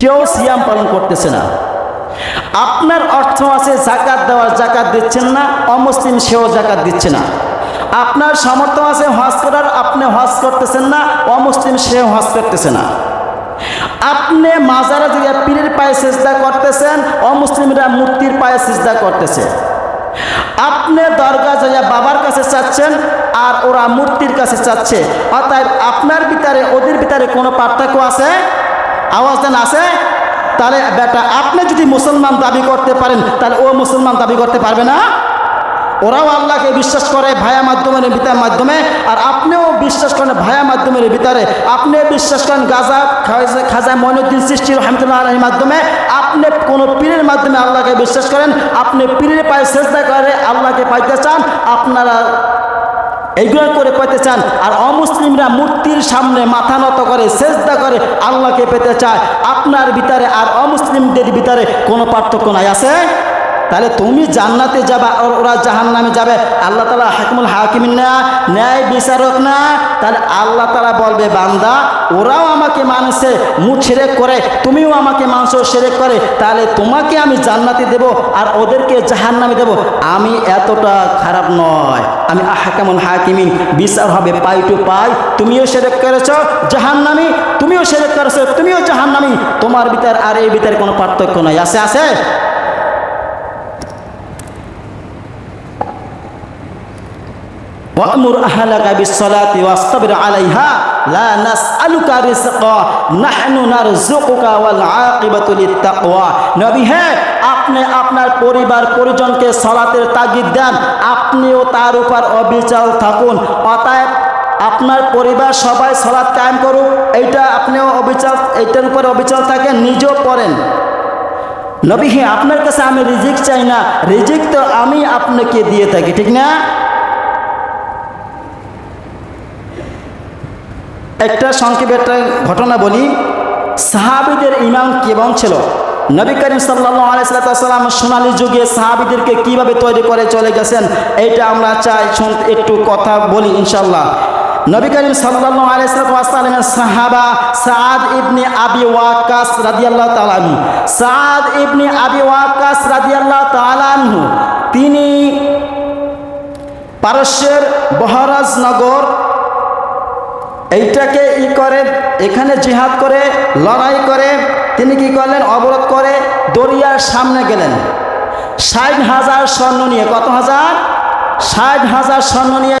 কেউ সিয়াম পালন করতেছে না। আপনার অর্থ আছে জাকাত দেওয়ার জাকাত দিচ্ছেন না, অমুসলিম সেও জাকাত দিচ্ছে না। আপনার সামর্থ্য আছে হজ করার, আপনি হজ করতেছেন না, অমুসলিম সেও হজ করতেছে না। আপনি মাজারা থেকে পীরের পায়ে চেষ্টা করতেছেন, অমুসলিমরা মূর্তির পায়ে চেষ্টা করতেছে। আপনি দরগা যাইয়া বাবার কাছে চাচ্ছেন, আর ওরা মূর্তির কাছে চাচ্ছে। অতএব আপনার ভিতরে, ওদের ভিতরে কোনো পার্থক্য আছে? আওয়াজ দেন আছে তাহলে বেটা আপনি যদি মুসলমান দাবি করতে পারেন, তাহলে ও মুসলমান দাবি করতে পারবে না। ওরাও আল্লাহকে বিশ্বাস করে ভায়া মাধ্যমের ভিতর মাধ্যমে, আর আপনিও বিশ্বাস করেন ভায়া মাধ্যমের ভিতরে। আপনি বিশ্বাস করেন গাজা, খাজা মইনুদ্দিন সৃষ্টি রহমতুল্লাহ আলহীর মাধ্যমে, আপনি কোনো পীরের মাধ্যমে আল্লাহকে বিশ্বাস করেন, আপনি পীরের পায়ে চেষ্টা করে আল্লাহকে পাইতে চান, আপনারা এইগুলো করে পাইতে চান, আর অমুসলিমরা মূর্তির সামনে মাথা নত করে চেষ্টা করে আল্লাহকে পেতে চায়। আপনার ভিতরে আর অমুসলিমদের ভিতরে কোনো পার্থক্য নাই। আছে? তাহলে তুমি জান্নাতে যাবা, আর ওরা জাহান নামে যাবে। আল্লাহ তালা হাকিমুল হাকিমিন না, ন্যায় বিচারক না। তাহলে আল্লাহ তালা বলবে, বান্দা, ওরাও আমাকে মানুষে মুখ সেরেক করে, তুমিও আমাকে মানুষ সেরেক করে, তাহলে তোমাকে আমি জান্নাতে দেব আর ওদেরকে জাহান নামে দেব। আমি এতটা খারাপ নয়। আমি হাকামুল হাকিমিন, বিচার হবে পাই টু পাই। তুমিও সেরেক করেছ জাহান্নামি, তুমিও সেরেক করেছ, তুমিও জাহান্নামি। তোমার ভিতর আর এই ভিতরে কোনো পার্থক্য নাই। আছে আছে? وأمر أهلك بالصلاة واصطبر عليها لا نسألك رزقا نحن نرزقك والعاقبة للتقوى নবী হ্যাঁ আপনি আপনার পরিবার পরিজনকে সলাতের তাগিদ দেন আপনিও তার উপর অবিচল থাকুন অতএব আপনার পরিবার সবাই সলাৎ কায়েম করুক এইটা আপনিও অবিচল এইটার উপর অবিচল থাকেন নিজেও পড়েন নবী হ্যাঁ আপনার কাছে আমি রিজিক চাই না রিজিক তো আমি আপনাকে দিয়ে থাকি ঠিক না একটা সংক্ষেপে একটা ঘটনা বলি। সাহাবিদের ইমাম কেমন ছিল? নবী করিম সাল্লাহ আলাইসাল্লাম সোনালী যুগে সাহাবিদেরকে কীভাবে তৈরি করে চলে গেছেন, এইটা আমরা চাই একটু কথা বলি ইনশাল্লাহ নবী করিম সাল্লাহ আলাইসালামের সাহাবা সাদ ইবনি আবি ওয়াকাস রাদিয়াল্লাহ তালানহু সাদ ইবনি আবি ওয়াকাস রাদিয়াল্লাহ তালানহু তিনি পারস্যের বহরাজনগর এইটাকে ই করে, এখানে জিহাদ করে, লড়াই করে, তিনি কি করলেন? অবরোধ করে দরিয়ার সামনে গেলেন। ষাট হাজার স্বর্ণ নিয়ে, কত হাজার? ষাট হাজার স্বর্ণ নিয়ে